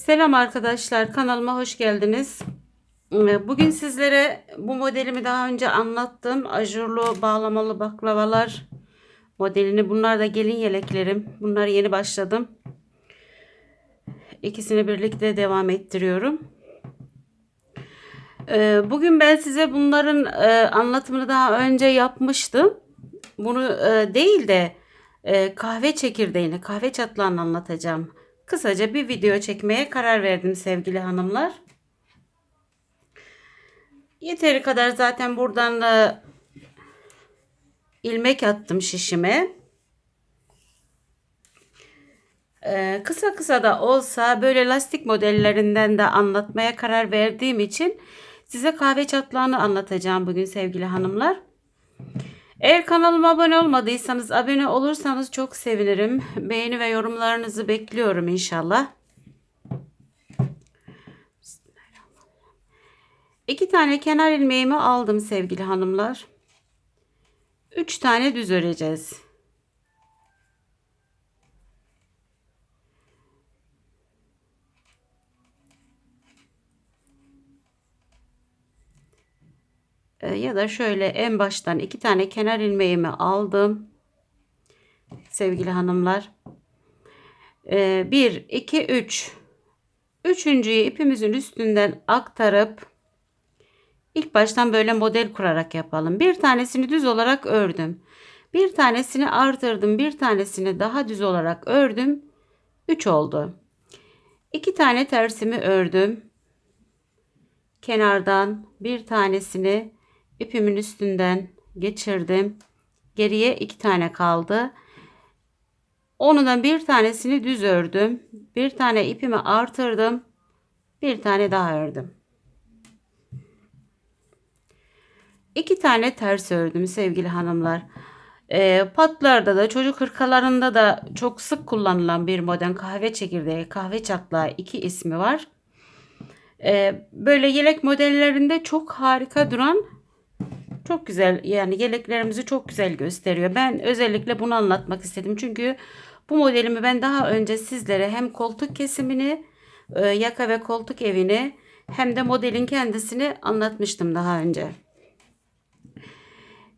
Selam arkadaşlar kanalıma hoş geldiniz. Ee, Bugün sizlere bu modelimi daha önce anlattım. Ajurlu bağlamalı baklavalar modelini. Bunlar da gelin yeleklerim. Bunları yeni başladım. İkisini birlikte devam ettiriyorum. Ee, Bugün ben size bunların e, anlatımını daha önce yapmıştım. Bunu e, değil de e, kahve çekirdeğini, kahve çatlağını anlatacağım. Kısaca bir video çekmeye karar verdim sevgili hanımlar. Yeteri kadar zaten buradan da ilmek attım şişime. Ee, kısa kısa da olsa böyle lastik modellerinden de anlatmaya karar verdiğim için size kahve çatlağını anlatacağım bugün sevgili hanımlar. Eğer kanalıma abone olmadıysanız abone olursanız çok sevinirim. Beğeni ve yorumlarınızı bekliyorum inşallah. İki tane kenar ilmeğimi aldım sevgili hanımlar. Üç tane düz öreceğiz. Ya da şöyle en baştan iki tane kenar ilmeğimi aldım. Sevgili hanımlar. Ee, bir, iki, üç. Üçüncüyü ipimizin üstünden aktarıp ilk baştan böyle model kurarak yapalım. Bir tanesini düz olarak ördüm. Bir tanesini artırdım. Bir tanesini daha düz olarak ördüm. Üç oldu. İki tane tersimi ördüm. Kenardan bir tanesini ipimin üstünden geçirdim. Geriye iki tane kaldı. Onundan bir tanesini düz ördüm. Bir tane ipimi artırdım. Bir tane daha ördüm. İki tane ters ördüm sevgili hanımlar. E, patlarda da çocuk hırkalarında da çok sık kullanılan bir modern kahve çekirdeği, kahve çatlağı iki ismi var. E, böyle yelek modellerinde çok harika duran çok güzel yani yeleklerimizi çok güzel gösteriyor. Ben özellikle bunu anlatmak istedim. Çünkü bu modelimi ben daha önce sizlere hem koltuk kesimini, e, yaka ve koltuk evini hem de modelin kendisini anlatmıştım daha önce.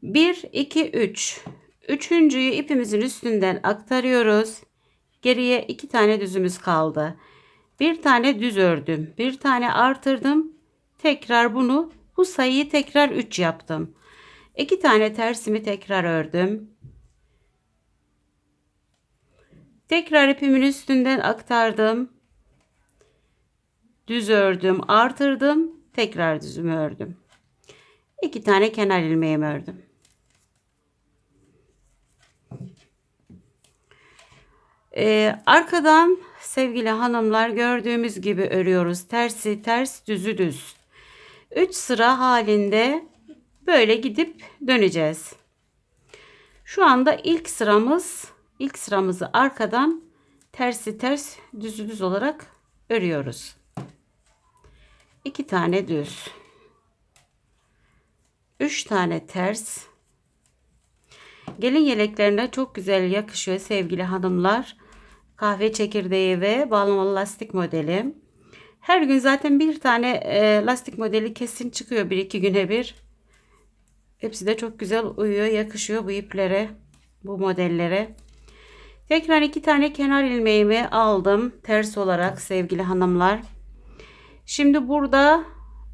1, 2, 3. Üçüncüyü ipimizin üstünden aktarıyoruz. Geriye iki tane düzümüz kaldı. Bir tane düz ördüm. Bir tane artırdım. Tekrar bunu bu sayıyı tekrar 3 yaptım. İki tane tersimi tekrar ördüm. Tekrar ipimin üstünden aktardım. Düz ördüm, artırdım. Tekrar düzümü ördüm. İki tane kenar ilmeğimi ördüm. Ee, arkadan sevgili hanımlar gördüğümüz gibi örüyoruz. Tersi ters, düzü düz. 3 sıra halinde böyle gidip döneceğiz. Şu anda ilk sıramız, ilk sıramızı arkadan tersi ters, düzü düz olarak örüyoruz. 2 tane düz. 3 tane ters. Gelin yeleklerine çok güzel yakışıyor sevgili hanımlar. Kahve çekirdeği ve bağlamalı lastik modeli. Her gün zaten bir tane e, lastik modeli kesin çıkıyor bir iki güne bir. Hepsi de çok güzel uyuyor, yakışıyor bu iplere, bu modellere. Tekrar iki tane kenar ilmeğimi aldım ters olarak sevgili hanımlar. Şimdi burada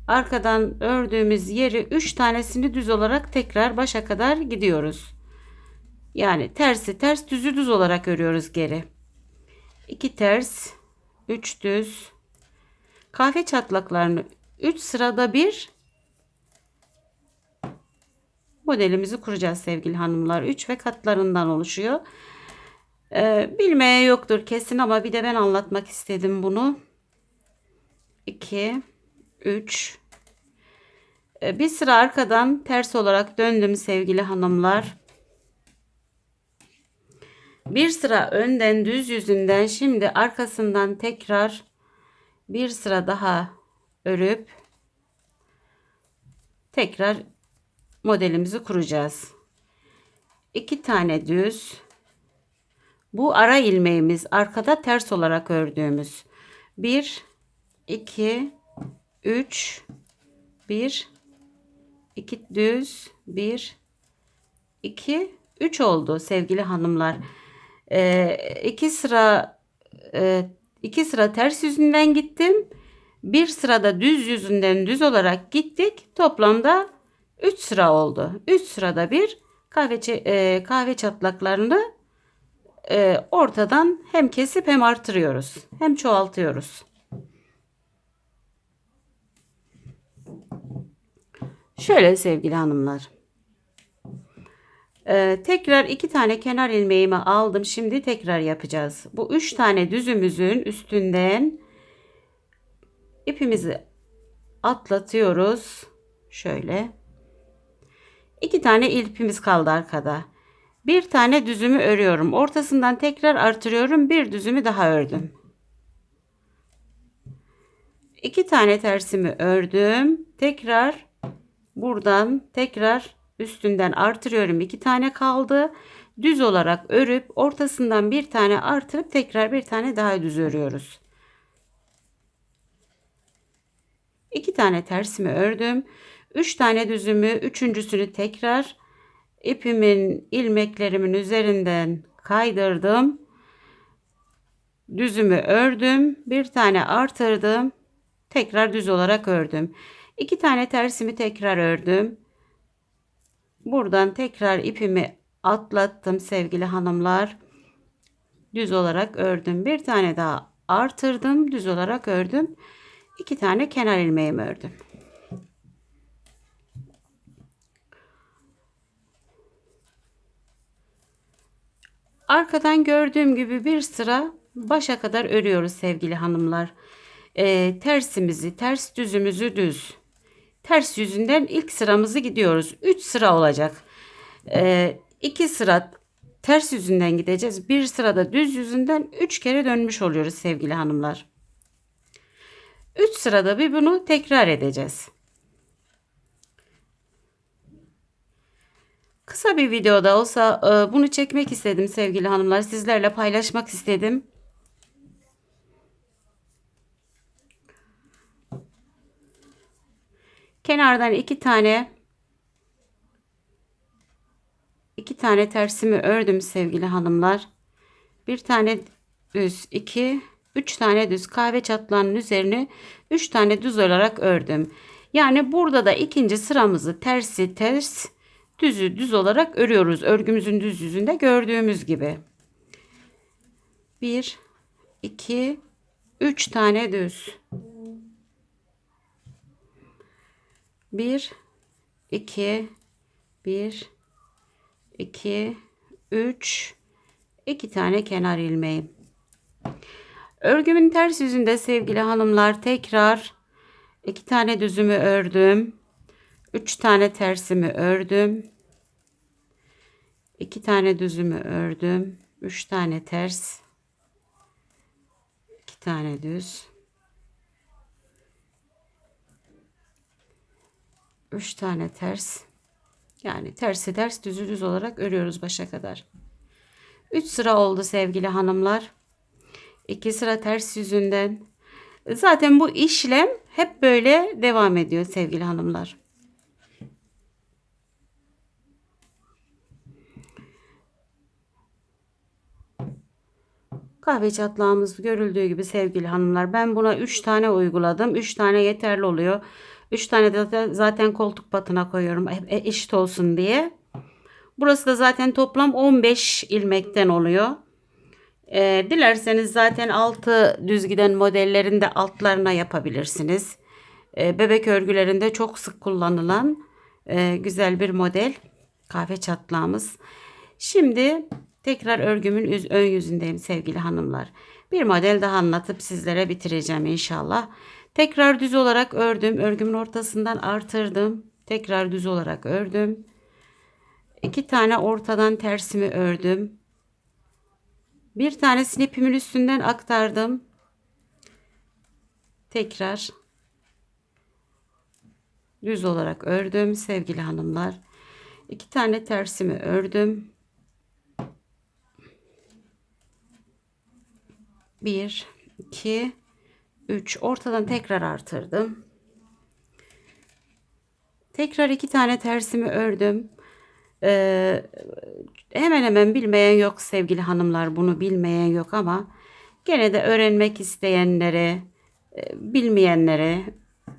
arkadan ördüğümüz yeri 3 tanesini düz olarak tekrar başa kadar gidiyoruz. Yani tersi ters düzü düz olarak örüyoruz geri. 2 ters, 3 düz. Kahve çatlaklarını 3 sırada bir modelimizi kuracağız sevgili hanımlar. 3 ve katlarından oluşuyor. Ee, bilmeye yoktur kesin ama bir de ben anlatmak istedim bunu. 2 3 ee, bir sıra arkadan ters olarak döndüm sevgili hanımlar. Bir sıra önden düz yüzünden şimdi arkasından tekrar bir sıra daha örüp tekrar modelimizi kuracağız. İki tane düz. Bu ara ilmeğimiz arkada ters olarak ördüğümüz. 1 2 3 1 2 düz 1 2 3 oldu sevgili hanımlar. Ee, iki sıra e, iki sıra ters yüzünden gittim. Bir sırada düz yüzünden düz olarak gittik. Toplamda 3 sıra oldu. 3 sırada bir kahve e, kahve çatlaklarını e, ortadan hem kesip hem artırıyoruz. Hem çoğaltıyoruz. Şöyle sevgili hanımlar. Ee, tekrar iki tane kenar ilmeğimi aldım. Şimdi tekrar yapacağız. Bu üç tane düzümüzün üstünden ipimizi atlatıyoruz. Şöyle. İki tane ipimiz kaldı arkada. Bir tane düzümü örüyorum. Ortasından tekrar artırıyorum. Bir düzümü daha ördüm. İki tane tersimi ördüm. Tekrar buradan tekrar üstünden artırıyorum. İki tane kaldı. Düz olarak örüp ortasından bir tane artırıp tekrar bir tane daha düz örüyoruz. İki tane tersimi ördüm. Üç tane düzümü, üçüncüsünü tekrar ipimin ilmeklerimin üzerinden kaydırdım. Düzümü ördüm. Bir tane artırdım. Tekrar düz olarak ördüm. İki tane tersimi tekrar ördüm. Buradan tekrar ipimi atlattım sevgili hanımlar. Düz olarak ördüm. Bir tane daha artırdım. Düz olarak ördüm. İki tane kenar ilmeğimi ördüm. Arkadan gördüğüm gibi bir sıra başa kadar örüyoruz sevgili hanımlar. Ee, tersimizi, ters düzümüzü düz. Ters yüzünden ilk sıramızı gidiyoruz. 3 sıra olacak. 2 ee, sıra ters yüzünden gideceğiz. Bir sırada düz yüzünden 3 kere dönmüş oluyoruz sevgili hanımlar. 3 sırada bir bunu tekrar edeceğiz. Kısa bir videoda olsa e, bunu çekmek istedim sevgili hanımlar. Sizlerle paylaşmak istedim. Kenardan iki tane iki tane tersimi ördüm sevgili hanımlar. Bir tane düz, iki, üç tane düz kahve çatlağının üzerine üç tane düz olarak ördüm. Yani burada da ikinci sıramızı tersi ters düzü düz olarak örüyoruz. Örgümüzün düz yüzünde gördüğümüz gibi. 1 2 3 tane düz. 1 2 1 2 3 2 tane kenar ilmeği. Örgümün ters yüzünde sevgili hanımlar tekrar iki tane düzümü ördüm. 3 tane tersimi ördüm. 2 tane düzümü ördüm. 3 tane ters. 2 tane düz. 3 tane ters. Yani tersi ters düzü düz olarak örüyoruz başa kadar. 3 sıra oldu sevgili hanımlar. 2 sıra ters yüzünden. Zaten bu işlem hep böyle devam ediyor sevgili hanımlar. Kahve çatlağımız görüldüğü gibi sevgili hanımlar. Ben buna 3 tane uyguladım. 3 tane yeterli oluyor. 3 tane de zaten koltuk patına koyuyorum. E, eşit olsun diye. Burası da zaten toplam 15 ilmekten oluyor. E, dilerseniz zaten altı düz giden modellerin de altlarına yapabilirsiniz. E, bebek örgülerinde çok sık kullanılan e, güzel bir model. Kahve çatlağımız. Şimdi Tekrar örgümün ön yüzündeyim sevgili hanımlar. Bir model daha anlatıp sizlere bitireceğim inşallah. Tekrar düz olarak ördüm. Örgümün ortasından artırdım. Tekrar düz olarak ördüm. İki tane ortadan tersimi ördüm. Bir tanesini ipimin üstünden aktardım. Tekrar düz olarak ördüm sevgili hanımlar. İki tane tersimi ördüm. 1 2 3 ortadan tekrar artırdım. Tekrar iki tane tersimi ördüm. Ee, hemen hemen bilmeyen yok sevgili hanımlar bunu bilmeyen yok ama gene de öğrenmek isteyenlere e, bilmeyenlere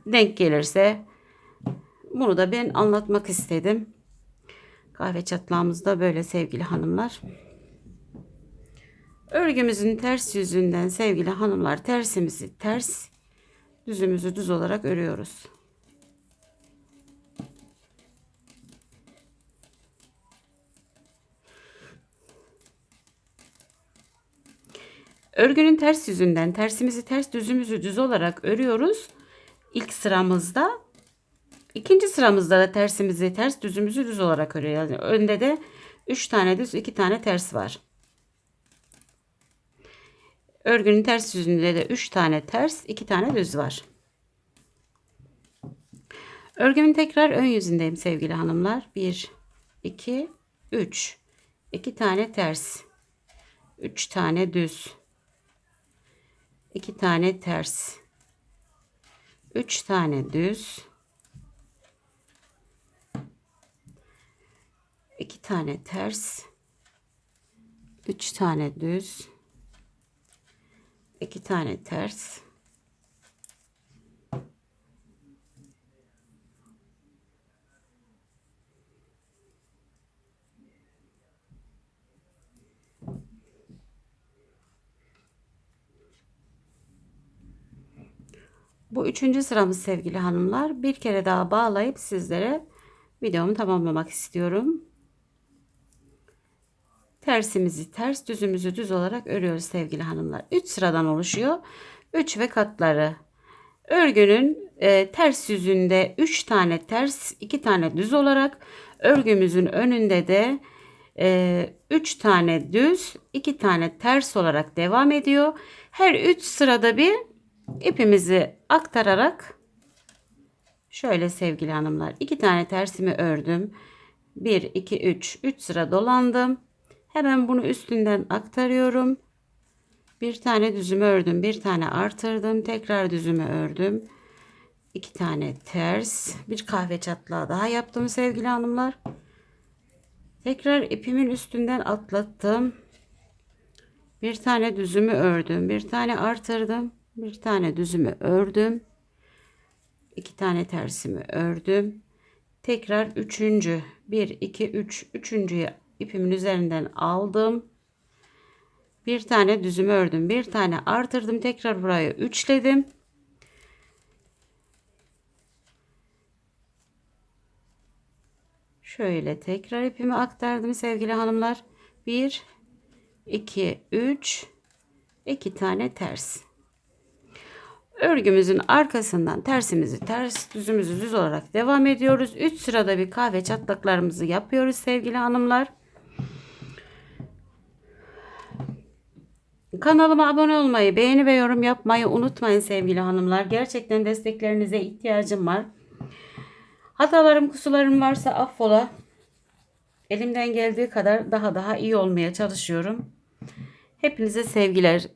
denk gelirse bunu da ben anlatmak istedim. Kahve çatlağımız da böyle sevgili hanımlar. Örgümüzün ters yüzünden sevgili hanımlar tersimizi ters düzümüzü düz olarak örüyoruz. Örgünün ters yüzünden tersimizi ters düzümüzü düz olarak örüyoruz. İlk sıramızda ikinci sıramızda da tersimizi ters düzümüzü düz olarak örüyoruz. Yani önde de 3 tane düz 2 tane ters var. Örgünün ters yüzünde de 3 tane ters 2 tane düz var. Örgümün tekrar ön yüzündeyim sevgili hanımlar. 1 2 3 2 tane ters. 3 tane düz. 2 tane ters. 3 tane düz. 2 tane ters. 3 tane düz 2 tane ters Bu üçüncü sıramız sevgili hanımlar. Bir kere daha bağlayıp sizlere videomu tamamlamak istiyorum. Tersimizi ters, düzümüzü düz olarak örüyoruz sevgili hanımlar. 3 sıradan oluşuyor. 3 ve katları. Örgünün e, ters yüzünde 3 tane ters, 2 tane düz olarak örgümüzün önünde de 3 e, tane düz, 2 tane ters olarak devam ediyor. Her 3 sırada bir ipimizi aktararak şöyle sevgili hanımlar iki tane tersimi ördüm. 1 2 3 3 sıra dolandım. Hemen bunu üstünden aktarıyorum. Bir tane düzümü ördüm, bir tane artırdım, tekrar düzümü ördüm. iki tane ters, bir kahve çatlağı daha yaptım sevgili hanımlar. Tekrar ipimin üstünden atlattım. Bir tane düzümü ördüm, bir tane artırdım bir tane düzümü ördüm iki tane tersimi ördüm tekrar üçüncü bir iki üç üçüncüyü ipimin üzerinden aldım. Bir tane düzümü ördüm. Bir tane artırdım. Tekrar burayı üçledim. Şöyle tekrar ipimi aktardım sevgili hanımlar. 1 2 3 2 tane ters. Örgümüzün arkasından tersimizi ters düzümüzü düz olarak devam ediyoruz. 3 sırada bir kahve çatlaklarımızı yapıyoruz sevgili hanımlar. Kanalıma abone olmayı, beğeni ve yorum yapmayı unutmayın sevgili hanımlar. Gerçekten desteklerinize ihtiyacım var. Hatalarım, kusurlarım varsa affola. Elimden geldiği kadar daha daha iyi olmaya çalışıyorum. Hepinize sevgiler.